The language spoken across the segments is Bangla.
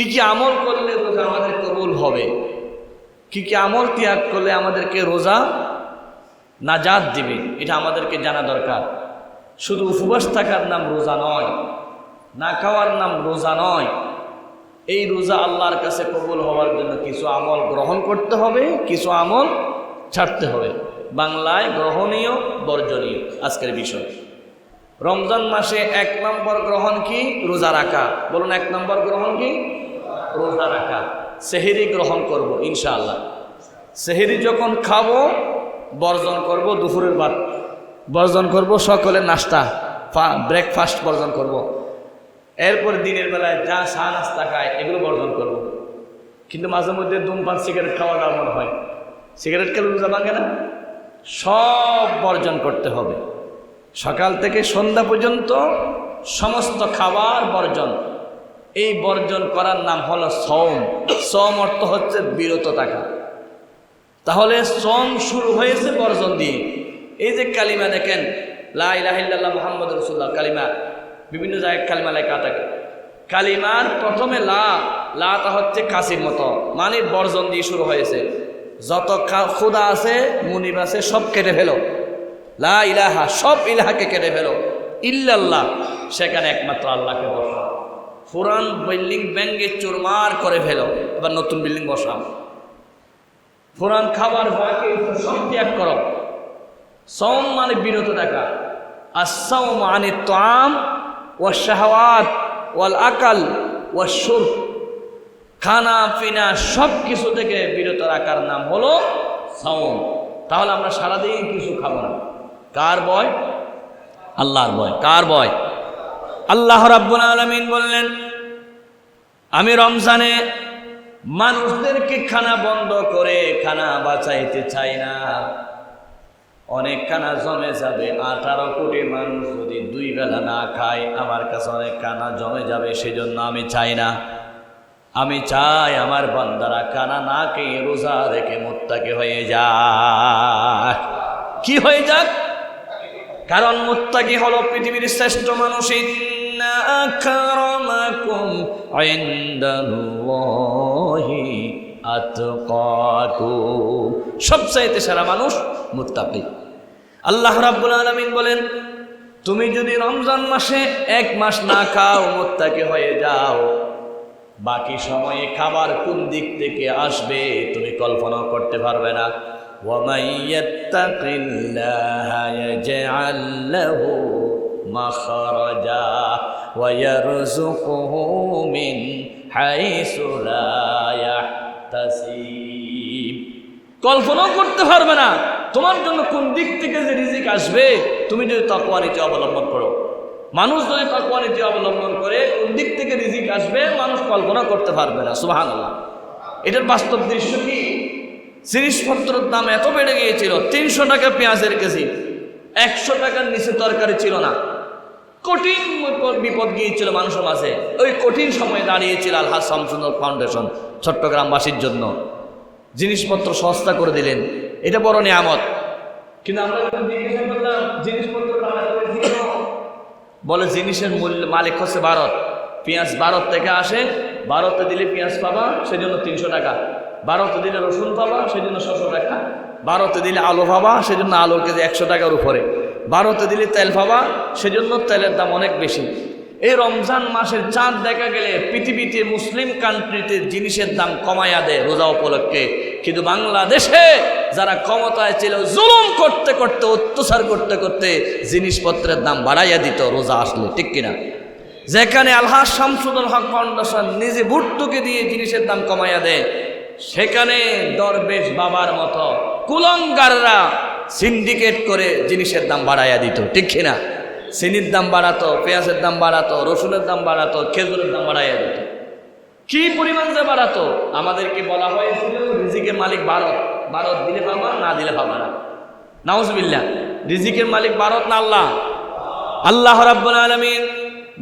কি কি আমল করলে রোজা আমাদের কবুল হবে? কি কি আমল ত্যাগ করলে আমাদেরকে রোজা নাজাদ দিবে? এটা আমাদেরকে জানা দরকার। শুধু উপবাস থাকার নাম রোজা নয়, না খাওয়ার নাম রোজা নয়। এই রোজা আল্লাহর কাছে কবুল হওয়ার জন্য কিছু আমল গ্রহণ করতে হবে, কিছু আমল ছাড়তে হবে। বাংলায় গ্রহণীয়, বর্জনীয় আজকের বিষয়। রমজান মাসে এক নম্বর গ্রহণ কি? রোজা রাখা। বলুন এক নম্বর গ্রহণ কি? রোজা রাখা সেহেরি গ্রহণ করব, ইনশাআল্লাহ। সেহেরি যখন খাব, বর্জন করব দুপুরের ভাত। বর্জন করব সকলের নাস্তা ব্রেকফাস্ট বর্জন করব। এরপর দিনের বেলায় যা চা নাস্তা খায় এগুলো বর্জন করব। কিন্তু মাঝে মধ্যে ধূমপান, সিগারেট খাওয়াটা মনে হয়। সিগারেট খেলে রোজা ভাঙে না? সব বর্জন করতে হবে। সকাল থেকে সন্ধ্যা পর্যন্ত সমস্ত খাবার বর্জন। এই বর্জন করার নাম হলো সম সম অর্থ হচ্ছে বিরত থাকা। তাহলে সম শুরু হয়েছে বর্জন দিয়ে। এই যে কালিমা দেখেন লাহিল্লাহ মোহাম্মদ রসুল্লাহ কালিমা, বিভিন্ন জায়গায় কালিমা লেখা থাকে। কালিমার প্রথমে লা লাটা হচ্ছে কাশির মতো মানে বর্জন দিয়ে শুরু হয়েছে। যত খুদা আছে, মুনিব আছে, সব কেটে ফেলো। লা ইলাহা, সব ইলাহাকে কেটে ফেলো। ইল্লাল্লাহ, সেখানে একমাত্র আল্লাহকে বসাও। পুরান বিল্ডিং ব্যাঙ্গে চুরমার করে ফেলো। এবার নতুন বিল্ডিং বসাও। পুরান খাবার ভয়কে সব ত্যাগ করো। সম মানে বিরত থাকা। আসাম মানে তাম ও শাহওয়াত ওয়াল আকাল ও সুর। খানা, পিনা, সব কিছু থেকে বিরত রাখার নাম হলো সাওম। তাহলে আমরা সারাদিন কিছু খাব না। কার বয় আল্লাহর বয় কার বয় আল্লাহ রাব্বুল আলামিন বললেন, আমি রমজানে মানুষদেরকে খানা বন্ধ করে খানা বাঁচাইতে চাই না। অনেক খানা জমে যাবে, আঠারো কোটি মানুষ যদি দুই বেলা না খায়, আমার কাছে অনেক খানা জমে যাবে, সেজন্য আমি চাই না। আমি চাই আমার বান্দারা কানা না খেয়ে রোজা রেখে মোত্তাকে হয়ে যাক। কি হয়ে যাক? কারণ মোত্তাকি হলো পৃথিবীর শ্রেষ্ঠ মানুষ ইন্না আক্রামাকুম ইনদাল্লাহি আতকাকুম সবচাইতে সেরা মানুষ মুত্তাকি আল্লাহ রাব্বুল আলামিন বলেন তুমি যদি রমজান মাসে এক মাস না খাও মোত্তাকি হয়ে যাও বাকি সময়ে খাবার কোন দিক থেকে আসবে তুমি কল্পনা করতে পারবে না ومن يتق الله يجعل له مخرجا ويرزقه من حيث لا يحتسب কল্পনাও করতে পারবে না তোমার জন্য কোন দিক থেকে যে রিজিক আসবে তুমি যদি তকওয়া নীতি অবলম্বন করো মানুষ যদি তকওয়া নীতি অবলম্বন করে কোন দিক থেকে রিজিক আসবে মানুষ কল্পনা করতে পারবে না সুবহানাল্লাহ এটার বাস্তব দৃশ্য কি জিনিসপত্রের দাম এত বেড়ে গিয়েছিল তিনশো টাকা পেঁয়াজের কেজি একশো টাকার নিচে তরকারি ছিল না কঠিন বিপদ- গিয়েছিল মানুষের মাঝে। ওই কঠিন সময়ে দাঁড়িয়েছিল আলহাজ শামসুন্দর ফাউন্ডেশন চট্টগ্রামবাসীর জন্য। জিনিসপত্র সস্তা করে দিলেন। এটা বড় নিয়ামত। কিন্তু আমরা জিনিসপত্র? বলে জিনিসের মূল্য মালিক হচ্ছে ভারত। পেঁয়াজ ভারত থেকে আসে ভারতে দিলে পেঁয়াজ পাবা সেজন্য তিনশো টাকা। ভারতে দিলে রসুন পাবা সেজন্য ছশো টাকা। ভারতে দিলে আলু পাবা সেজন্য আলুর কেজি একশো টাকার উপরে। ভারতে দিলে তেল পাবা, সেজন্য তেলের দাম অনেক বেশি। এই রমজান মাসের চাঁদ দেখা গেলে পৃথিবীতে মুসলিম কান্ট্রিতে জিনিসের দাম কমাইয়া দেয় রোজা উপলক্ষে। কিন্তু বাংলাদেশে যারা ক্ষমতায় ছিল, জুলুম করতে করতে, অত্যাচার করতে করতে জিনিসপত্রের দাম বাড়াইয়া দিত, রোজা আসলে, ঠিক কিনা? যেখানে আলহাজ শামসুদুল হক ফাউন্ডেশন নিজে ভুট্টুকে দিয়ে জিনিসের দাম কমাইয়া দেয়, সেখানে দরবেশ বাবার মতো কুলঙ্গাররা সিন্ডিকেট করে জিনিসের দাম বাড়াইয়া দিত, ঠিক কিনা? চিনির দাম বাড়াতো, পেঁয়াজের দাম বাড়াতো, রসুনের দাম বাড়াতো, খেজুরের দাম বাড়াইয়া দিত। কি পরিমাণ যে বাড়াতো? আমাদেরকে বলা হয়েছিল রিজিকের মালিক ভারত ভারত দিলে পাবা, না দিলে পাবা না। নাউজবিল্লা রিজিকের মালিক ভারত না আল্লাহ? আল্লাহ রাব্বুল আলামিন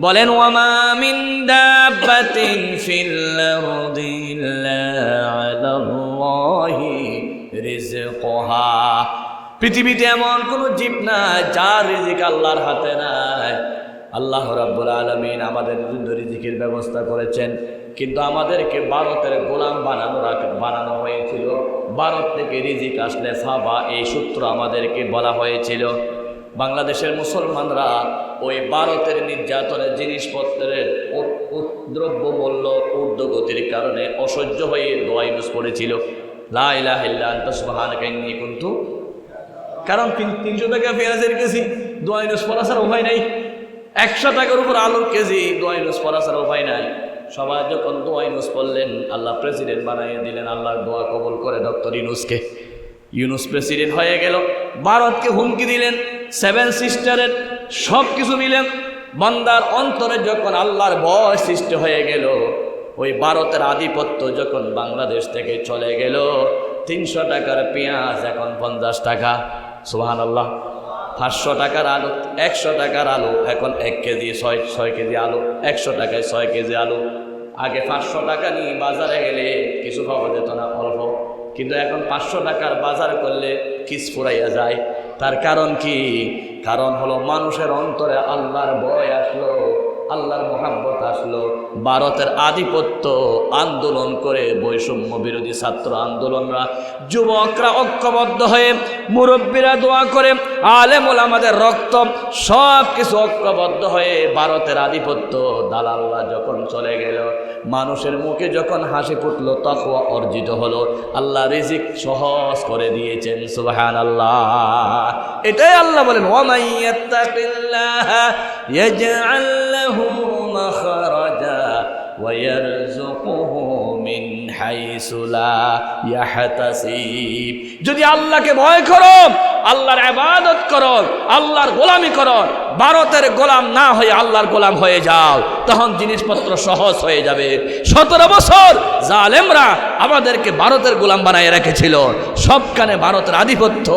বলেন, ওয়ামা মিন দাব্বাতিন ফিল আরদি ইল্লা আলাল্লাহি রিজকুহা পৃথিবীতে এমন কোন জীব নাই, যার রিজিক আল্লাহর হাতে নাই। আল্লাহ রাব্বুল আলমিন আমাদের জন্য রিজিকের ব্যবস্থা করেছেন, কিন্তু আমাদেরকে ভারতের গোলাম বানানো বানানো হয়েছিল। ভারত থেকে রিজিক আসলে ফাবা এই সূত্র আমাদেরকে বলা হয়েছিল। বাংলাদেশের মুসলমানরা ওই ভারতের নির্যাতনের জিনিসপত্রের উ- দ্রব্যমূল্য ঊর্ধ্বগতির কারণে অসহ্য হয়ে দোয়া ইউজ করেছিল লা ইলাহা ইল্লা আনতা সুবহানাকা ইন্নী কুনতু কারণ তিন- তিনশো টাকা পেঁয়াজের কেজি দোয়া ইউজ করা ছাড়া উপায় নাই। একশো টাকার উপর আলুর কেজি দোয়া ইউজ করা ছাড়া উপায় নাই। সবাই যখন দোয়া ইউজ করলেন আল্লাহ প্রেসিডেন্ট বানিয়ে দিলেন, আল্লাহর দোয়া কবল করে ডক্টর ইউনুসকে। ইউনুস প্রেসিডেন্ট হয়ে গেল, ভারতকে হুমকি দিলেন, সেভেন সিস্টারের সব কিছু দিলেন বান্দার অন্তরে যখন আল্লাহর ভয় সৃষ্টি হয়ে গেল, ওই ভারতের আধিপত্য যখন বাংলাদেশ থেকে চলে গেল, তিনশো টাকার পেঁয়াজ এখন পঞ্চাশ টাকা। সুহান আল্লাহ পাঁচশো টাকার আলু, একশো টাকার আলু, এখন এক কেজি ছয় ছয় কেজি আলু, একশো টাকায় ছয় কেজি আলু। আগে পাঁচশো টাকা নিয়ে বাজারে গেলে কিছু পাওয়া যেত না, অল্প। কিন্তু এখন পাঁচশো টাকার বাজার করলে কিস ফুরাইয়া যায়। তার কারণ কি? কারণ হলো মানুষের অন্তরে আল্লাহর ভয় আসলো। আল্লাহর মোহাব্বত আসলো। ভারতের আধিপত্য আন্দোলন করে বৈষম্য বিরোধী ছাত্র আন্দোলনরা, যুবকরা ঐক্যবদ্ধ হয়ে মুরব্বীরা দোয়া করে, আলেমুল আমাদের রক্ত সব কিছু ঐক্যবদ্ধ হয়ে ভারতের আধিপত্য। দালাল্লা যখন চলে গেল, মানুষের মুখে যখন হাসি ফুটলো তখন অর্জিত হলো। আল্লাহ রিজিক সহজ করে দিয়েছেন সুবহান আল্লাহ এটাই আল্লাহ বলেন ওমাইয়াত্তাকিল্লাহ ইয়াজআল লাহু মাখরাজা ويرزقه من حيث لا يحتسب যদি আল্লাহকে ভয় করো আল্লাহর ইবাদত করো আল্লাহর গোলামি করো ভারতের গোলাম না হয়ে আল্লাহর গোলাম হয়ে যাও তখন জিনিসপত্র সহজ হয়ে যাবে সতেরো বছর জালেমরা আমাদেরকে ভারতের গোলাম বানায় রেখেছিল সবখানে ভারতের আধিপত্য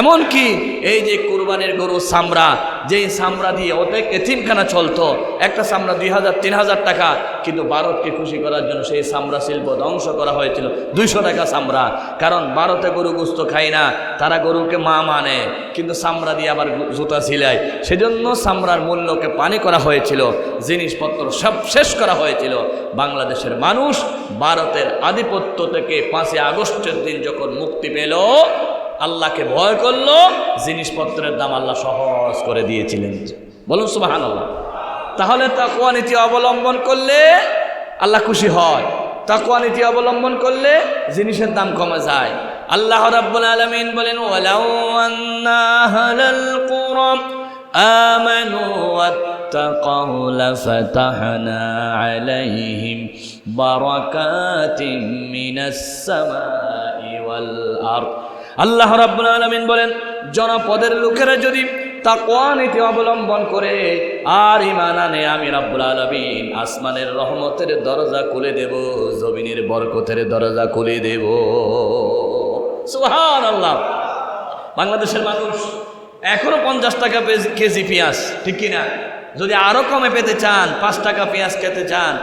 এমনকি এই যে কুরবানির গরু সামরা যেই সামরা দিয়ে অনেক এতিমখানা চলতো, একটা সামরা দুই হাজার, তিন হাজার টাকা, কিন্তু ভারতকে খুশি করার জন্য সেই সামরা শিল্প ধ্বংস করা হয়েছিল, দুইশো টাকা সামরা কারণ ভারতে গরু গুস্ত খায় না, তারা গরুকে মা মানে কিন্তু সামরা দিয়ে আবার জুতা ছিলায় সেজন্য সামরার মূল্যকে পানি করা হয়েছিল, জিনিসপত্র সব শেষ করা হয়েছিল। বাংলাদেশের মানুষ ভারতের আধিপত্য থেকে পাঁচই আগস্টের দিন যখন মুক্তি পেল আল্লাহকে ভয় করল, জিনিসপত্রের দাম আল্লাহ সহজ করে দিয়েছিলেন। বলুন সুবাহান আল্লাহ তাহলে তাকুয়া নীতি অবলম্বন করলে আল্লাহ খুশি হয়। তাকুয়া নীতি অবলম্বন করলে জিনিসের দাম কমে যায়। আল্লাহ রাব্বুল আলামিন বলেন, ওয়ালাউ আন্না আহলাল কুরা আমানু ওয়াত্তাকাউ লাফাতাহনা আলাইহিম বারাকাতিম মিনাস সামাই ওয়াল আরদ। আল্লাহ রাব্বুল আলামিন বলেন, জনপদের লোকেরা যদি তাকওয়া নীতি অবলম্বন করে, আর ইমান আনে, আমি রাব্বুল আলামিন আসমানের রহমতের দরজা খুলে দেব, জমিনের বরকতের দরজা খুলে দেব। সুহান আল্লাহ বাংলাদেশের মানুষ এখনও পঞ্চাশ টাকা কেজি পেঁয়াজ, ঠিক কিনা? যদি আরও কমে পেতে চান, পাঁচ টাকা পেঁয়াজ খেতে চান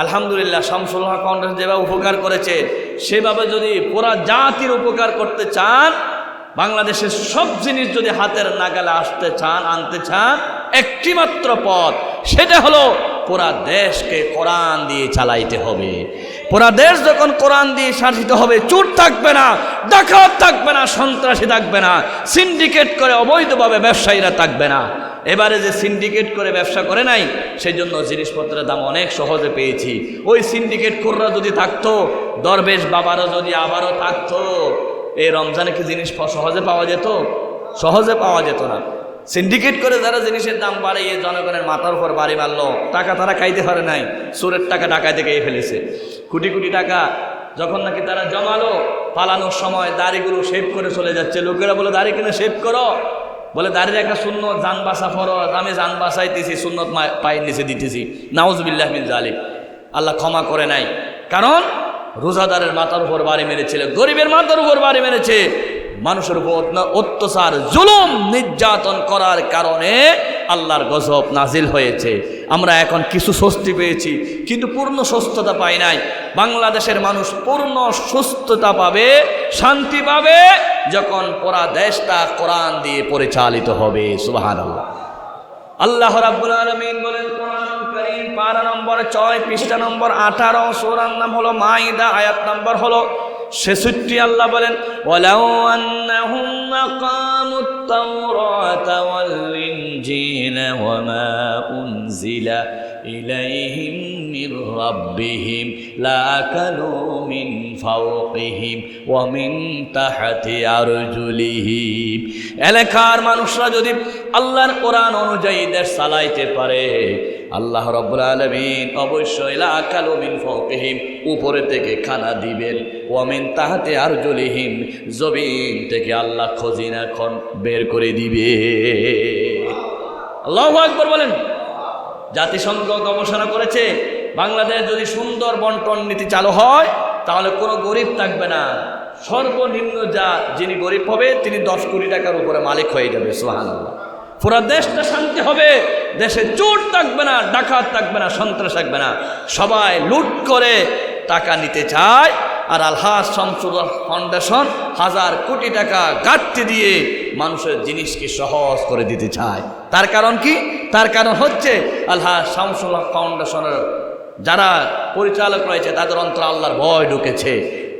আলহামদুলিল্লাহ, শামসুল হক কংগ্রেস যেভাবে উপকার করেছে, সেভাবে যদি পুরা জাতির উপকার করতে চান, বাংলাদেশের সব জিনিস যদি হাতের নাগালে আসতে চান, আনতে চান একটি মাত্র পথ, সেটা হলো পুরা দেশকে কোরআন দিয়ে চালাইতে হবে। পুরা দেশ যখন কোরআন দিয়ে শাসিত হবে, চুর থাকবে না, ডাকাত থাকবে না, সন্ত্রাসী থাকবে না, সিন্ডিকেট করে অবৈধভাবে ব্যবসায়ীরা থাকবে না। এবারে যে সিন্ডিকেট করে ব্যবসা করে নাই সেই জন্য জিনিসপত্রের দাম অনেক সহজে পেয়েছি। ওই সিন্ডিকেট কররা যদি থাকতো, দরবেশ বাবারও যদি আবারও থাকতো, এই রমজানে কি জিনিস সহজে পাওয়া যেত? সহজে পাওয়া যেত না। সিন্ডিকেট করে যারা জিনিসের দাম বাড়িয়ে জনগণের মাথার উপর বাড়ি মারলো, টাকা তারা খাইতে পারে নাই, সুরের টাকা ডাকাইতে খেয়ে ফেলেছে। কোটি কোটি টাকা যখন নাকি তারা জমালো, পালানোর সময় দাড়িগুলো শেভ করে চলে যাচ্ছে। লোকেরা বলে, দাড়ি কিনে শেভ করো? বলে, দাঁড়িয়ে একটা শূন্য যান বাসা ফরজ, আমি যান বাসাইতেছি, সুন্নত পায়ের নিচে দিতেছি। নাউজবিল্লাহ মিন জালিম আল্লাহ ক্ষমা করে নাই। কারণ, রোজাদারের মাথার উপর বাড়ি মেরেছিল গরিবের মাথার উপর বাড়ি মেরেছে। মানুষের উপর অত্য- অত্যাচার, জুলুম নির্যাতন করার কারণে আল্লাহর গজব নাজিল হয়েছে। আমরা এখন কিছু স্বস্তি পেয়েছি, কিন্তু পূর্ণ সুস্থতা পাই নাই। বাংলাদেশের মানুষ পূর্ণ সুস্থতা পাবে, শান্তি পাবে। যখন পুরা দেশটা কোরআন দিয়ে পরিচালিত হবে সুবাহান আল্লাহ রাবুল আলমিন বলেন কোরআন পারা নম্বর ছয় পৃষ্ঠা নম্বর আঠারো, সোরার নাম হলো মাইদা আয়াত নম্বর হলো ছেষট্টি আল্লাহ বলেন এলাকার মানুষরা যদি আল্লাহর কোরআন অনুযায়ী দেশ চালাইতে পারে আল্লাহ রব্বুল আলমিন অবশ্যই লাকালু মিন ফাওকিহিম, উপরে থেকে খানা দিবেন। ওয়ামিন তাহাতে আর জলিহীন জমিন থেকে আল্লাহ খজিনা খন বের করে দিবে। আল্লাহ আকবর বলেন। জাতিসংঘ গবেষণা করেছে, বাংলাদেশ যদি সুন্দর বন্টন নীতি চালু হয়, তাহলে কোনো গরিব থাকবে না। সর্বনিম্ন যা যিনি গরিব হবে, তিনি দশ কোটি টাকার উপরে মালিক হয়ে যাবে সোহান পুরো দেশটা শান্তি হবে, দেশে চোর থাকবে না, ডাকাত থাকবে না, সন্ত্রাস থাকবে না। সবাই লুট করে টাকা নিতে চায়, আর আলহাজ শামসুল ফাউন্ডেশন হাজার কোটি টাকা ঘাটতি দিয়ে মানুষের জিনিসকে সহজ করে দিতে চায়। তার কারণ কি? তার কারণ হচ্ছে আলহাজ শামসুল ফাউন্ডেশনের যারা পরিচালক রয়েছে, তাদের অন্তর আল্লাহর ভয় ঢুকেছে।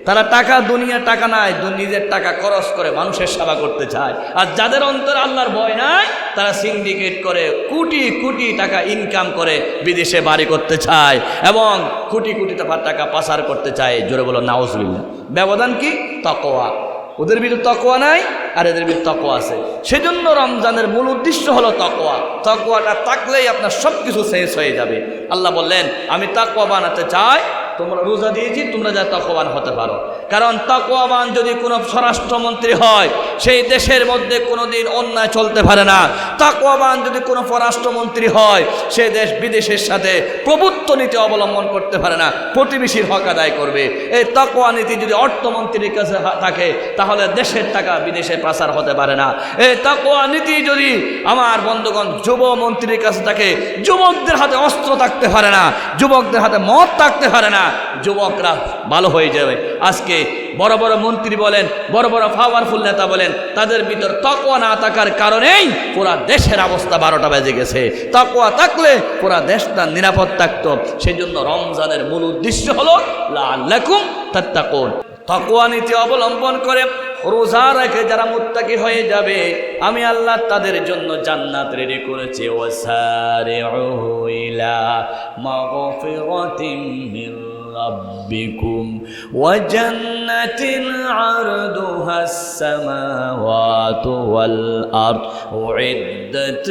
তারা টাকা, দুনিয়া টাকা নাই নিজের টাকা খরচ করে মানুষের সেবা করতে চায়। আর যাদের অন্তর আল্লাহর ভয় নাই, তারা সিন্ডিকেট করে কোটি কোটি টাকা ইনকাম করে বিদেশে বাড়ি করতে চায় এবং কোটি কোটি টাকা টাকা পাচার করতে চায়। জোরে বলো নাউজবিল্লা ব্যবধান কি? তকোয়া ওদের ভিতরে তকোয়া নাই, আর এদের ভিতরে তকোয়া আছে। সেজন্য রমজানের মূল উদ্দেশ্য হলো তকোয়া তকোয়াটা থাকলেই আপনার সব কিছু শেষ হয়ে যাবে। আল্লাহ বললেন, আমি তাকোয়া বানাতে চাই তোমরা রোজা দিয়েছি তোমরা যা তকবান হতে পারো। কারণ তকওয়াবান যদি কোনো স্বরাষ্ট্রমন্ত্রী হয়, সেই দেশের মধ্যে কোনো দিন অন্যায় চলতে পারে না। তকওয়াবান যদি কোনো পররাষ্ট্রমন্ত্রী হয়, সে দেশ বিদেশের সাথে প্রভুত্ব নীতি অবলম্বন করতে পারে না, প্রতিবেশীর হক আদায় করবে। এই তকওয়া নীতি যদি অর্থমন্ত্রীর কাছে থাকে, তাহলে দেশের টাকা বিদেশে পাচার হতে পারে না। এই তকওয়া নীতি যদি আমার বন্ধুগণ যুব মন্ত্রীর কাছে থাকে, যুবকদের হাতে অস্ত্র থাকতে পারে না, যুবকদের হাতে মদ থাকতে পারে না যুবকরা ভালো হয়ে যাবে। আজকে বড় বড় মন্ত্রী বলেন, বড় বড় পাওয়ারফুল নেতা বলেন, তাদের ভিতর তকওয়া না থাকার কারণেই পুরা দেশের অবস্থা বারোটা বেজে গেছে। তকোয়া থাকলে পুরা দেশটা নিরাপদ থাকতো। সেই জন্য রমজানের মূল উদ্দেশ্য হলো লাল্লাকুম তাত্তাকুন। তকওয়া নীতি অবলম্বন করে রোজা রেখে যারা মুত্তাকি হয়ে যাবে, আমি আল্লাহ তাদের জন্য জান্নাত রেডি করেছি। ওয়াসারিউ ইলা মাগফিরাতিম মির ربكم وجنة عرضها السماوات والأرض أعدت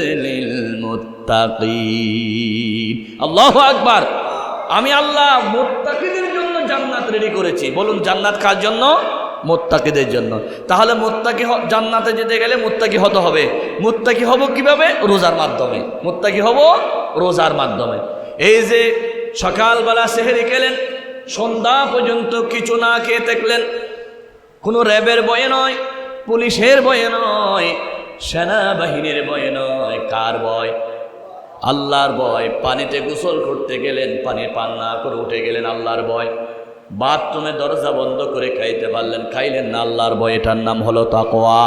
للمتقين الله أكبر আমি আল্লাহ মোত্তাকিদের জন্য জান্নাত রেডি করেছি বলুন জান্নাত কার জন্য মোত্তাকিদের জন্য তাহলে মোত্তাকি হ- জান্নাতে যেতে গেলে মোত্তাকি হতে হবে মোত্তাকি হব কিভাবে রোজার মাধ্যমে মোত্তাকি হব রোজার মাধ্যমে এই যে সকালবেলা সেহেরি খেলেন, সন্ধ্যা পর্যন্ত কিছু না খেয়ে থাকলেন। কোনো র্যাবের বয়ে নয়, পুলিশের বয়ে নয়, সেনাবাহিনীর বয়ে নয়, কার বয়? আল্লাহর ভয় পানিতে গোসল করতে গেলেন, পানি পান না করে উঠে গেলেন আল্লাহর ভয় বাথরুমে দরজা বন্ধ করে খাইতে পারলেন, খাইলেন না আল্লাহর ভয় এটার নাম হলো তাকওয়া।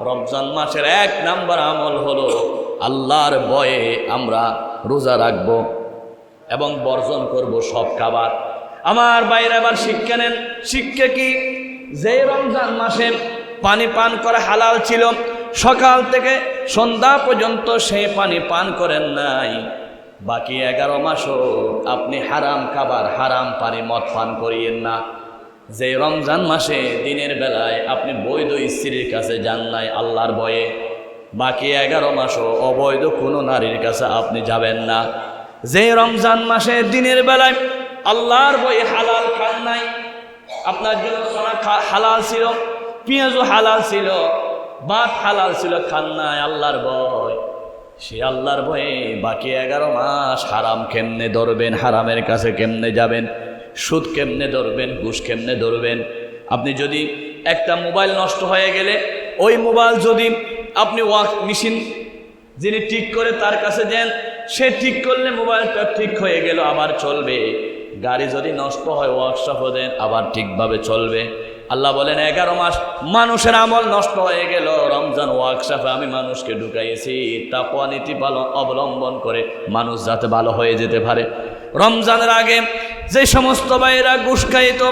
রমজান মাসের এক নাম্বার আমল হলো, আল্লাহর ভয়ে আমরা রোজা রাখব। এবং বর্জন করব সব খাবার। আমার বাইরে আবার শিক্ষা নেন। শিক্ষা কি? যে রমজান মাসে পানি পান করা হালাল ছিল, সকাল থেকে সন্ধ্যা পর্যন্ত সে পানি পান করেন নাই। বাকি এগারো মাসও আপনি হারাম খাবার, হারাম পানি মদ পান করিয়েন না। যে রমজান মাসে দিনের বেলায় আপনি বৈধ স্ত্রীর কাছে যান নাই আল্লাহর ভয়ে, বাকি এগারো মাসও অবৈধ কোনো নারীর কাছে আপনি যাবেন না। যে রমজান মাসে দিনের বেলায় আল্লাহর বই হালাল খান নাই, আপনার জন্য সোনা হালাল ছিল, পেঁয়াজও হালাল ছিল, ভাত হালাল ছিল, খান নাই আল্লাহর ভয় সে আল্লাহর ভয়ে বাকি এগারো মাস হারাম কেমনে ধরবেন, হারামের কাছে কেমনে যাবেন, সুদ কেমনে ধরবেন, ঘুষ কেমনে ধরবেন? আপনি যদি একটা মোবাইল নষ্ট হয়ে গেলে, ওই মোবাইল যদি আপনি ওয়াক মেশিন যিনি ঠিক করে তার কাছে যান সে ঠিক করলে মোবাইলটা ঠিক হয়ে গেল, আবার চলবে। গাড়ি যদি নষ্ট হয় ওয়ার্কশপে দেন, আবার ঠিকভাবে চলবে। আল্লাহ বলেন, এগারো মাস মানুষের আমল নষ্ট হয়ে গেল। রমজান ওয়ার্কশপে আমি মানুষকে ঢুকাইয়েছি। তাকওয়া নীতি পালন অবলম্বন করে মানুষ যাতে ভালো হয়ে যেতে পারে। রমজানের আগে যে সমস্ত ভাইয়েরা ঘুষ খাইত,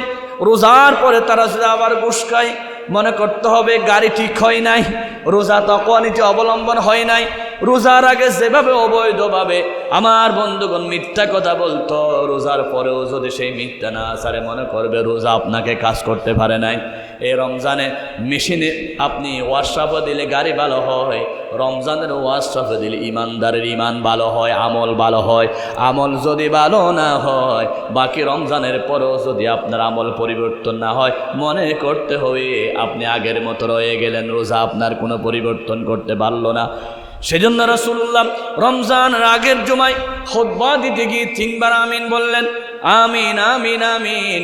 রোজার পরে তারা যদি আবার ঘুষ মনে করতে হবে গাড়ি ঠিক হয় নাই, রোজা তকওয়া নীতি অবলম্বন হয় নাই রোজার আগে যেভাবে অবৈধভাবে আমার বন্ধুগণ মিথ্যা কথা বলতো, রোজার পরেও যদি সেই মিথ্যা না আসারে মনে করবে, রোজা আপনাকে কাজ করতে পারে নাই। এই রমজানে মেশিনে আপনি ওয়ার্কশপে দিলে গাড়ি ভালো হয়, রমজানের ওয়ার্কশপে দিলে ইমানদারের ইমান ভালো হয়, আমল ভালো হয়, আমল যদি ভালো না হয়, বাকি রমজানের পরেও যদি আপনার আমল পরিবর্তন না হয়, মনে করতে হবে আপনি আগের মতো রয়ে গেলেন, রোজা আপনার কোনো পরিবর্তন করতে পারল না। সেজন্য রসুল্লাহ রমজানের আগের জমায় খোদবা দিতে গিয়ে তিনবার আমিন বললেন, আমিন আমিন আমিন।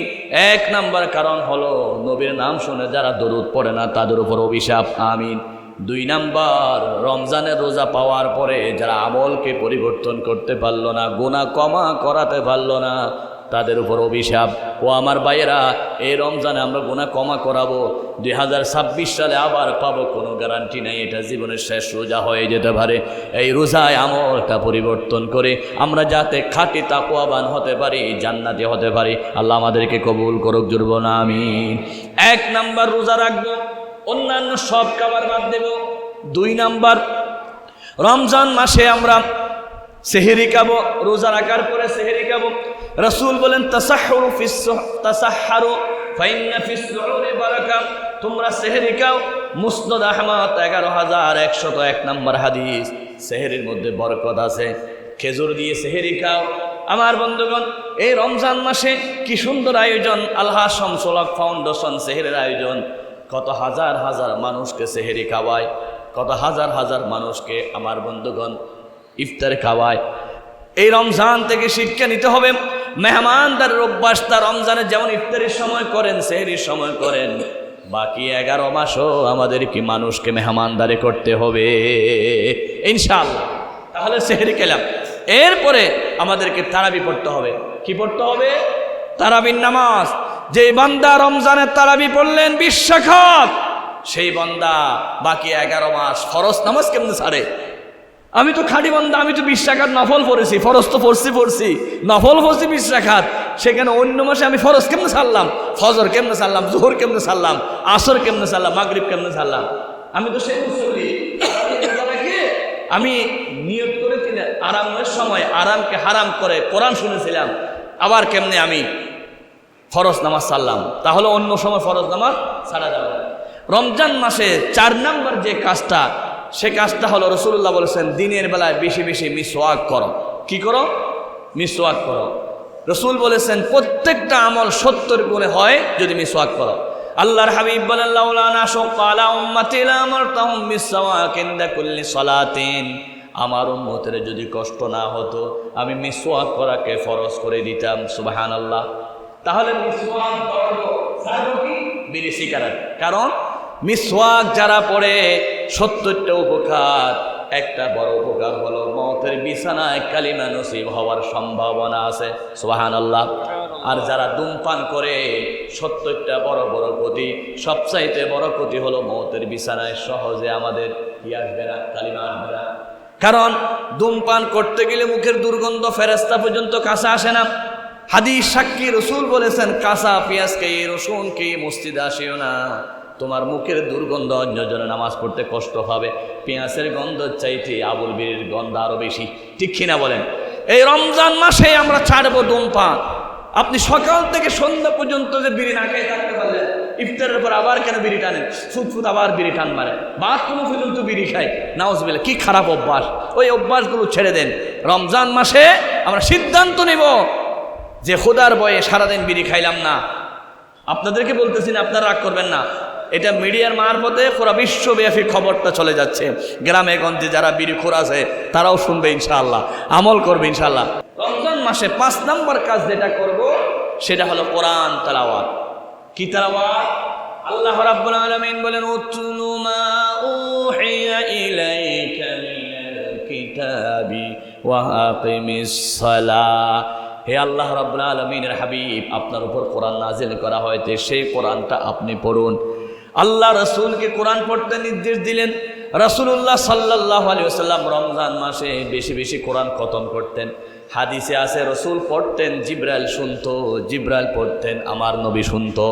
এক নাম্বার কারণ হলো নবীর নাম শুনে যারা দরুদ পড়ে না, তাদের উপর অভিশাপ, আমিন। দুই নাম্বার, রমজানের রোজা পাওয়ার পরে যারা আমলকে পরিবর্তন করতে পারল না গুণা কমা করাতে পারল না তাদের উপর অভিশাপ। ও আমার ভাইয়েরা, এই রমজানে আমরা গুণা কমা করাবো। দুই হাজার ছাব্বিশ সালে আবার পাবো, কোনো গ্যারান্টি নেই, এটা জীবনের শেষ রোজা হয়ে যেতে পারে। এই রোজায় আমলটা পরিবর্তন করে আমরা যাতে খাঁটি তাকুয়াবান হতে পারি, জান্নাতি হতে পারি। আল্লাহ আমাদেরকে কবুল করুক জুড়ব না আমি এক নাম্বার রোজা রাখব, অন্যান্য সব খাবার বাদ দেব। দুই নাম্বার, রমজান মাসে আমরা সেহেরি খাব, রোজা রাখার পরে সেহেরি খাব। রসুল বলেন তাসাহরু তাসাহারু ফাইন্না ফিস সুহুরি বারাকা তোমরা সেহেরি খাও। মুসনদ আহমদ এগারো হাজার একশত এক নম্বর হাদিস। সেহেরির মধ্যে বরকত আছে। খেজুর দিয়ে সেহেরি খাও। আমার বন্ধুগণ, এই রমজান মাসে কি সুন্দর আয়োজন। আল্লাহ শামসুলক ফাউন্ডেশন সেহেরের আয়োজন। কত হাজার হাজার মানুষকে সেহেরি খাওয়ায়। কত হাজার হাজার মানুষকে আমার বন্ধুগণ ইফতার খাওয়ায়। এই রমজান থেকে শিক্ষা নিতে হবে। মেহমানদারের অভ্যাস তার রমজানে যেমন ইফতারের সময় করেন, সেহরির সময় করেন। বাকি এগারো মাসও আমাদের কি মানুষকে মেহমানদারি করতে হবে। ইনশাআল্লাহ। তাহলে সেহরি খেলাম। এরপরে আমাদেরকে তারাবি পড়তে হবে। কি পড়তে হবে? তারাবির নামাজ। যে বান্দা রমজানের তারাবি পড়লেন বিশ্বাখাত সেই বান্দা বাকি এগারো মাস ফরজ নামাজ কেমনে ছাড়ে? আমি তো খাঁটি বান্দা আমি তো বিশ টাকার নফল পড়েছি, ফরজ তো পড়ছি পড়ছি। নফল পড়ছি বিশ টাকার সেখানে অন্য মাসে আমি ফরজ কেমনে ছাড়লাম ফজর কেমনে ছাড়লাম জোহর কেমনে সারলাম? আসর কেমনে ছাড়লাম মাগরিব কেমনে ছাড়লাম আমি তো সেই মুসল্লি। আমি নিয়ত করেছি আরামের সময় আরামকে হারাম করে কোরআন শুনেছিলাম। আবার কেমনে আমি ফরজ নামাজ সারলাম? তাহলে অন্য সময় ফরজ নামাজ ছাড়া যাবে রমজান মাসে চার নাম্বার যে কাজটা সে কাজটা হলো রসুল্লাহ বলেছেন, দিনের বেলায় বেশি বেশি মিসওয়াক করো। কি করো? মিসওয়াক করো। রসুল বলেছেন, প্রত্যেকটা আমল সত্তর গুণে হয় যদি মিসওয়াক করো। আল্লাহর হাবিব বলেন আমার উম্মতের যদি কষ্ট না হতো, আমি মিসওয়াক করাকে ফরজ করে দিতাম, সুবহানাল্লাহ। তাহলে মিসওয়াক বিড়ি কারণ মিসওয়াক যারা পড়ে সত্তরটা উপকার। একটা বড় উপকার হলো মতের বিছানায় কালিমা নসিব হওয়ার সম্ভাবনা আছে। সোহান আল্লাহ আর যারা ধূমপান করে, সত্তরটা বড় বড় ক্ষতি। সবচাইতে বড় ক্ষতি হলো মতের বিছানায় সহজে আমাদের কি আসবে না, কালিমা আসবে না। কারণ ধূমপান করতে গেলে মুখের দুর্গন্ধ ফেরেস্তা পর্যন্ত কাছে আসে না। হাদিস সাক্ষী রসুল বলেছেন, কাঁচা পেঁয়াজকে, রসুনকে মসজিদে আসিও না। তোমার মুখের দুর্গন্ধ অন্যজনে নামাজ পড়তে কষ্ট হবে পেঁয়াজের গন্ধ চাইতে আবুল বিড়ির গন্ধ আরও বেশি। ঠিক কিনা বলেন? এই রমজান মাসে আমরা ছাড়বো ধূমপান। আপনি সকাল থেকে সন্ধ্যা পর্যন্ত যে বিড়ি না খেয়ে থাকতে পারলেন, ইফতারের পর আবার কেন বিড়ি টানেন? ফুটফুট আবার বিড়ি টান মারে বা কোনো পর্যন্ত বিড়ি খায়। নাউজবিল্লা কি খারাপ অভ্যাস। ওই অভ্যাসগুলো ছেড়ে দেন। রমজান মাসে আমরা সিদ্ধান্ত নিব যে খোদার বয়ে সারাদিন বিড়ি খাইলাম না। আপনাদেরকে বলতেছি না, আপনারা রাগ করবেন না। এটা মিডিয়ার মারফতে পুরা বিশ্বব্যাপী খবরটা চলে যাচ্ছে। গ্রামে গঞ্জে যারা বিড়ি খোর আছে, তারাও শুনবে ইনশাআল্লাহ, আমল করবে ইনশাআল্লাহ। রমজান মাসে পাঁচ নম্বর কাজ যেটা করব, সেটা হলো কোরআন তালাওয়াত। কি তালাওয়াত? আল্লাহ রাব্বুল আলামিন বলেন, উতলু মা উহিয়া ইলাইকা মিনাল কিতাবি ওয়া আকিমিস সালাহ। হে আল্লাহ রাব্বুল আলমিনের হাবিব, আপনার উপর কোরআন নাজিল করা হয়েছে, সেই কোরআনটা আপনি পড়ুন। আল্লাহ রসুলকে কোরআন পড়তে নির্দেশ দিলেন। রসুল্লাহ সাল্লাহ আলী সাল্লাম রমজান মাসে বেশি বেশি কোরআন খতম করতেন। হাদিসে আছে, রসুল পড়তেন জিব্রাইল শুনতো, জিব্রাইল পড়তেন আমার নবী শুনতো।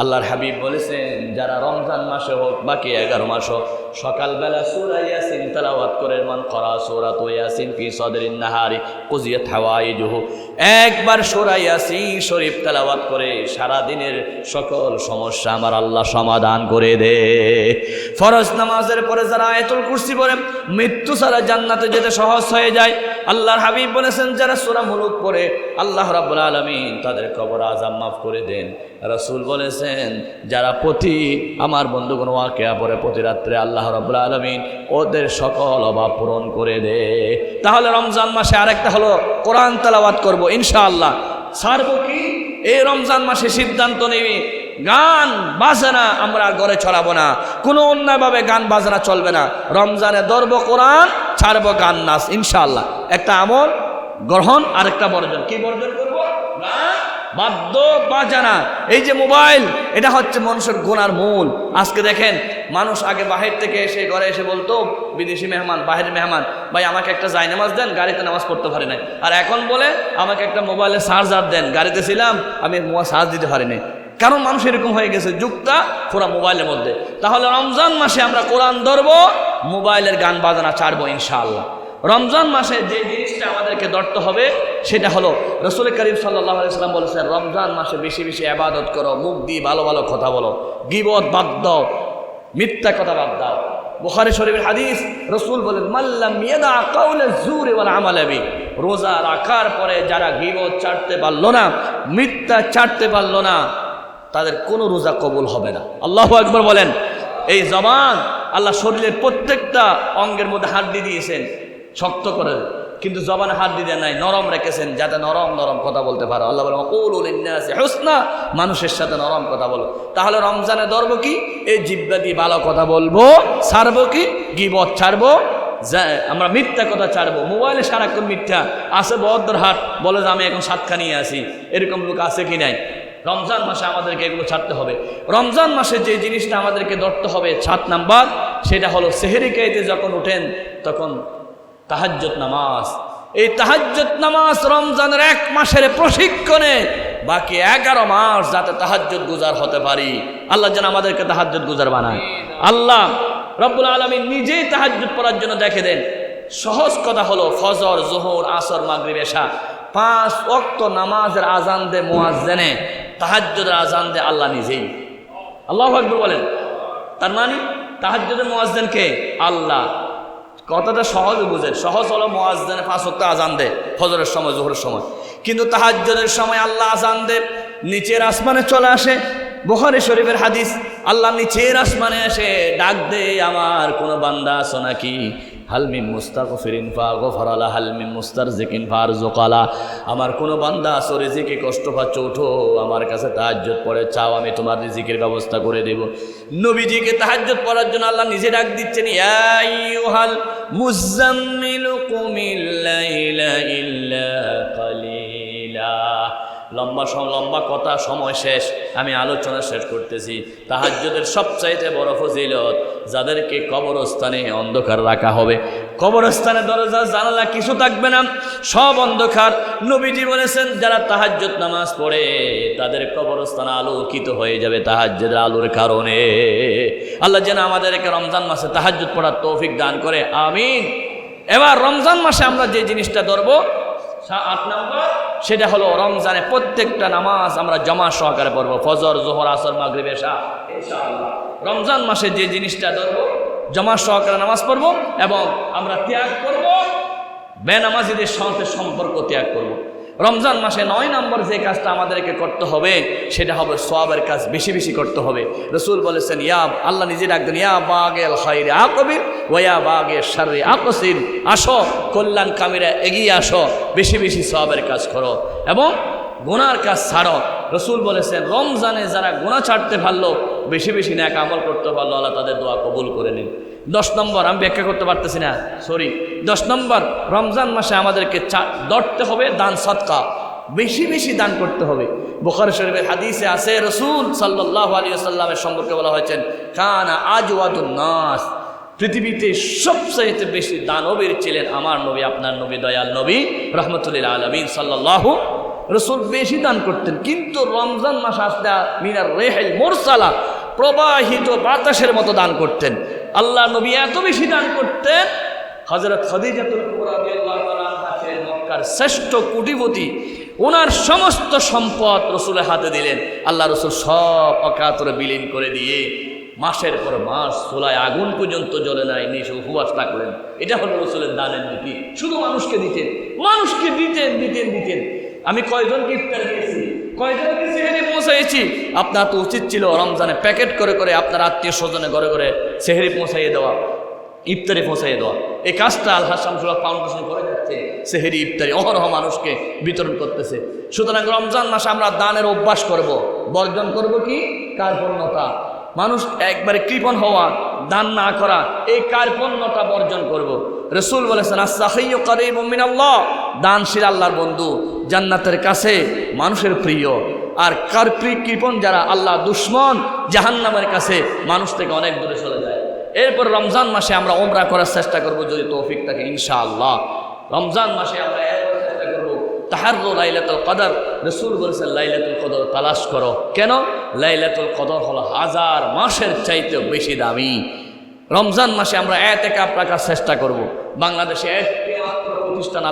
আল্লাহর হাবিব বলেছেন, যারা রমজান মাসে হোক বাকি এগারো মাস হোক, সকালবেলা সুরা ইয়াসিন তালাওয়াত করে, মান করা সুরাত ইয়াসিন ফি সদরিন নাহারি কুজিয়াত হাওয়াইজুহু। একবার সুরা ইয়াসিন শরীফ তালাওয়াত করে সারা দিনের সকল সমস্যা আমার আল্লাহ সমাধান করে দে। ফরজ নামাজের পরে যারা আয়াতুল কুরসি পড়ে, মৃত্যু ছাড়া জান্নাতে যেতে সহজ হয়ে যায়। আল্লাহর হাবিব বলেছেন, যারা সুরা মুলুক পড়ে, আল্লাহ রাব্বুল আলামিন তাদের কবর আজাব মাফ করে দেন। রাসূল বলেছেন, যারা প্রতি আমার বন্ধুগণ ওয়াকিয়া পড়ে প্রতি রাত্রে, আল্লাহ রাব্বুল আলামিন ওদের সকল অভাব পূরণ করে দে। তাহলে রমজান মাসে আরেকটা হলো, কোরআন তেলাওয়াত করব ইনশাআল্লাহ। ছাড়বো কি? এই রমজান মাসে সিদ্ধান্ত নেবে গান বাজনা আমরা ঘরে ছড়াবো না। কোনো অন্যভাবে গান বাজনা চলবে না। রমজানে ধরবো কোরআন, ছাড়বো গান নাচ ইনশাল্লাহ একটা আমল, গ্রহণ, আরেকটা বর্জন। কি বর্জন করব? বাদ্য, বাজানা। এই যে মোবাইল, এটা হচ্ছে মানুষের গুণার মূল। আজকে দেখেন, মানুষ আগে বাহির থেকে এসে, ঘরে এসে বলতো, বিদেশি মেহমান বাহিরের মেহমান, ভাই, আমাকে একটা জায় নামাজ দেন, গাড়িতে নামাজ পড়তে পারে নাই। আর এখন বলে, আমাকে একটা মোবাইলে চার্জার দেন। গাড়িতে ছিলাম, আমি চার্জ দিতে পারি নাই কারণ মানুষ এরকম হয়ে গেছে, যুগটা পুরো মোবাইলের মধ্যে। তাহলে রমজান মাসে আমরা কোরআন ধরবো, মোবাইলের গান বাজানা ছাড়বো ইনশাআল্লাহ। রমজান মাসে যে জিনিসটা আমাদেরকে ধরতে হবে, সেটা হলো রসুল করিম সাল্লাহ সাল্লাম বলেছেন, রমজান মাসে বেশি বেশি আবাদত করো, মুখ দিয়ে ভালো ভালো কথা বলো, গিবত বাদ দাও, মিথ্যা কথা বাদ দাও। বুখারি শরীফের হাদিস, রসুল বলেন মাল্লাম ইয়াদা কাউলে জুরে ওয়াল আমালাবি রোজা রাখার পরে যারা গিবত চাটতে পারল না, মিথ্যা চাটতে পারল না তাদের কোনো রোজা কবুল হবে না। আল্লাহ একবার বলেন, এই জবান আল্লাহ শরীরের প্রত্যেকটা অঙ্গের মধ্যে হাত দিয়ে দিয়েছেন, শক্ত করে। কিন্তু জবানে হাত দিয়ে নাই, নরম রেখেছেন, যাতে নরম নরম কথা বলতে পারো। আল্লাহ বলেন অকুল হুসনা মানুষের সাথে নরম কথা বলো। তাহলে রমজানে ধরবো কি? এই জিব্বা দিয়ে ভালো কথা বলব, ছাড়বো কি? গিবত ছাড়বো আমরা মিথ্যা কথা ছাড়বো। মোবাইলে সারাক্ষণ মিথ্যা। আছে বদ্র হাট বলে যে আমি এখন সাতখা আছি। এরকম লোক আছে কি নাই? রমজান মাসে আমাদেরকে এগুলো ছাড়তে হবে। রমজান মাসে যে জিনিসটা আমাদেরকে ধরতে হবে, সাত নাম্বার, সেটা হলো সেহেরিকাইতে যখন উঠেন তখন তাহাজ্জত নামাজ। এই তাহাজ্জত নামাজ রমজানের এক মাসের প্রশিক্ষণে বাকি এগারো মাস যাতে তাহাজ্জত গুজার হতে পারি। আল্লাহ যেন আমাদেরকে তাহাজ্জত গুজার বানায়। আল্লাহ রব্বুল আলমী নিজেই তাহাজ্জুদ পড়ার জন্য দেখে দেন। সহজ কথা হলো ফজর, জোহর, আসর, মাগরিব, এশা। পাঁচ অক্ত নামাজের আজান দে মোয়াজ্জেনে। তাহাজ্জুদের আজান দে আল্লাহ নিজেই। আল্লাহ আকবর বলেন। তার মানে তাহাজ্জুদের মোয়াজ্জেন কে? আল্লাহ। কথাটা সহজ বুঝেন সহজ হলো মোয়াজ্জেনে পাঁচ অক্ত আজান দে ফজরের সময়, জোহরের সময়। কিন্তু তাহাজ্জুদের সময় আল্লাহ আজান দে নিচের আসমানে চলে আসে। বুখারী শরীফের হাদিস, আল্লাহ নিচের আসমানে এসে ডাক দে আমার কোনো বান্দা আছো নাকি? হালমিম মুস্তাগফিরিন ফা গফরালা হালমিম মুস্তারজিকিন ফার জোকালা আমার কোনো বান্দা আসো, রিজিকে কষ্ট পাচ্ছ ওঠো আমার কাছে তাহাজ্জত পড়ে, চাও, আমি তোমার রিজিকের ব্যবস্থা করে দেব। নবীজিকে তাহাজ্জত পড়ার জন্য আল্লাহ নিজে ডাক দিচ্ছেন, ইয়া মুজাম্মিল মুজাম্মিলু কুমিল লাইলা ইল্লা কালিলা। লম্বা লম্বা কথা, সময় শেষ, আমি আলোচনা শেষ করতেছি। তাহাজ্জুদের সবচাইতে বড় ফজিলত, যাদেরকে কবরস্থানে অন্ধকার রাখা হবে। কবরস্থানে দরজা, জানালা কিছু থাকবে না। সব অন্ধকার। নবীজি বলেছেন, যারা তাহাজ্জুদ নামাজ পড়ে, তাদের কবরস্থান আলোকিত হয়ে যাবে তাহাজ্জুদের আলোর কারণে। আল্লাহ যেন আমাদেরকে রমজান মাসে তাহাজ্জুদ পড়ার তৌফিক দান করে, আমিন। এবার রমজান মাসে আমরা যে জিনিসটা ধরবো আট নম্বর সেটা হলো রমজানে প্রত্যেকটা নামাজ আমরা জমা সহকারে পড়ব ফজর, জোহর, আসর, মাগরিব এসা রমজান মাসে যে জিনিসটা ধরবো জমা সহকারে নামাজ পড়ব এবং আমরা ত্যাগ করব, বেনামাজিদের সাথে সম্পর্ক ত্যাগ করব। রমজান মাসে নয় নম্বর যে কাজটা আমাদেরকে করতে হবে, সেটা হবে সবের কাজ বেশি বেশি করতে হবে। রসুল বলেছেন, ইয়া, আল্লাহ নিজে ডাকতেন, ইয়া বাগেল খাইরে আকবির ওয়া বাগে সারে আকসির। আসো, কল্যাণ কামিরা এগিয়ে আসো, বেশি বেশি সবের কাজ করো এবং গুনার কাজ ছাড়ো। রসুল বলেছেন, রমজানে যারা গুণা ছাড়তে পারল, বেশি বেশি ন্যাক আমল করতে পারল, আল্লাহ তাদের দোয়া কবুল করে নিন। দশ নম্বর, আমি ব্যাখ্যা করতে পারতেছি না সরি দশ নম্বর, রমজান মাসে আমাদেরকে চা ধরতে হবে দান সৎকা বেশি বেশি দান করতে হবে। বোখার শরীফের হাদিসে আছে, রসুল সাল্লাহ আলী সাল্লামের সম্পর্কে বলা হয়েছেন, কানা আজ নাস। পৃথিবীতে সবচাইতে বেশি দানবের ছিলেন আমার নবী, আপনার নবী, দয়াল নবী রহমতুল্লাহ আলমিন সাল্লাহ রসুল বেশি দান করতেন। কিন্তু রমজান মাস আসতে মিনার রেহেল মোরসালা, প্রবাহিত বাতাসের মতো দান করতেন। আল্লাহ নবী এত বেশি দান করতেন হজরত খদিজাতুল মক্কার শ্রেষ্ঠ কোটিপতি ওনার সমস্ত সম্পদ রসুলের হাতে দিলেন। আল্লাহ রসুল সব অকাতরে বিলীন করে দিয়ে মাসের পর মাস চুলায় আগুন পর্যন্ত জ্বলে নাই, নিয়ে উপবাস থাকলেন এটা হলো রসুলের দানের নীতি। শুধু মানুষকে দিতেন মানুষকে দিতেন দিতেন দিতেন। আমি কয়জনকে ইফতার দিয়েছি? কয়জনকে সেহেরি পৌঁছাইছি? আপনার তো উচিত ছিল রমজানে প্যাকেট করে করে আপনার আত্মীয় স্বজনে ঘরে ঘরে সেহেরি পৌঁছাইয়ে দেওয়া। ইফতারি পৌঁছাইয়ে দেওয়া। এই কাজটা আল হাসাম সুরা ফাউন্ডেশন করে যাচ্ছে। সেহেরি ইফতারি অহরহ মানুষকে বিতরণ করতেছে। সুতরাং রমজান মাসে আমরা দানের অভ্যাস করব। বর্জন করব কি? কার্পণ্যতা। মানুষ একবারে কৃপণ হওয়া, দান না করা, এই কার্পণ্যতা বর্জন করব। রসুল বলেছেন আসাহিও করে আল্লাহ দানশীল আল্লাহর বন্ধু, জান্নাতের কাছে মানুষের প্রিয়। আর কার্প্রিক কৃপণ যারা আল্লাহ দুশ্মন, জাহান্নামের কাছে মানুষ থেকে অনেক দূরে চলে এরপর রমজান মাসে আমরা ওমরা করার চেষ্টা করব যদি তৌফিক থাকে, ইনশাআল্লাহ। রমজান মাসে আমরা কদর। রসুল কদর করো। কেন? কদর হলো হাজার মাসের বেশি দামি। রমজান মাসে আমরা এতে কাপ রাখার চেষ্টা করব। বাংলাদেশে প্রতিষ্ঠান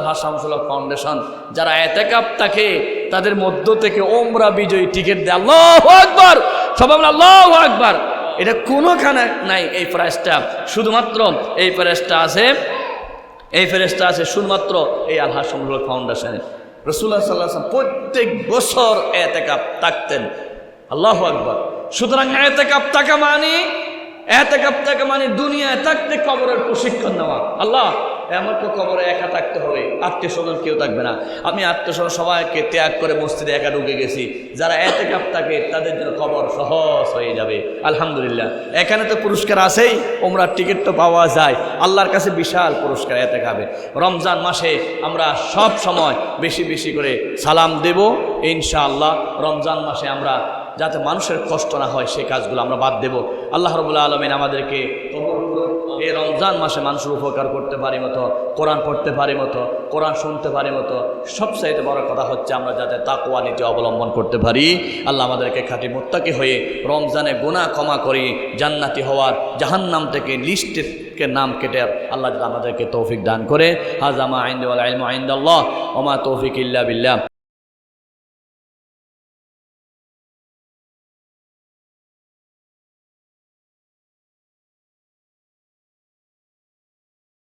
ফাউন্ডেশন, যারা এতে থাকে, তাদের মধ্য থেকে ওমরা বিজয়ী টিকিট দেয়। আল্লাহ আকবার! সবাই বলে, আল্লাহ আকবার! এটা কোনোখানে নাই এই প্রাইসটা শুধুমাত্র এই প্রাইসটা আছে, এই ফেরেসটা আছে শুধুমাত্র এই আল্লাহ সংগ্রহ ফাউন্ডেশনে রসুল্লাহ সাল্লাহ প্রত্যেক বছর এতেকাপ থাকতেন। আল্লাহ আকবর। সুতরাং এতেকাপ থাকা মানে এতেকাপ থাকা মানে দুনিয়ায় থাকতে কবরের প্রশিক্ষণ নেওয়া। আল্লাহ আমাকে কবরে একা থাকতে হবে আত্মীয় স্বজন কেউ থাকবে না। আমি আত্মীয় স্বজন সবাইকে ত্যাগ করে মসজিদে একা ঢুকে গেছি। যারা এতে কাপ থাকে, তাদের জন্য কবর সহজ হয়ে যাবে। আলহামদুলিল্লাহ। এখানে তো পুরস্কার আছেই ওমরা টিকিট তো পাওয়া যায়। আল্লাহর কাছে বিশাল পুরস্কার এতে খাবে রমজান মাসে আমরা সব সময় বেশি বেশি করে সালাম দেব, ইনশাআল্লাহ। রমজান মাসে আমরা যাতে মানুষের কষ্ট না হয় সেই কাজগুলো আমরা বাদ দেব। আল্লাহ রবুল্লা আলমিন আমাদেরকে কবর। এই রমজান মাসে মানুষের উপকার করতে পারি মতো, কোরআন পড়তে পারি মতো, কোরআন শুনতে পারি মতো, সবচাইতে বড় কথা হচ্ছে আমরা যাতে তাকুয়া নীতি অবলম্বন করতে পারি। আল্লাহ আমাদেরকে খাঁটি মোত্তাকি হয়ে রমজানে গুনাহ ক্ষমা করি, জান্নাতি হওয়ার জাহান্নাম থেকে লিস্টকে নাম কেটে আল্লাহ আমাদেরকে তৌফিক দান করে। হাজামা আইন্দ আইন আইন্দাল্লাহ ওমা তৌফিক ইল্লা বিল্লাহ।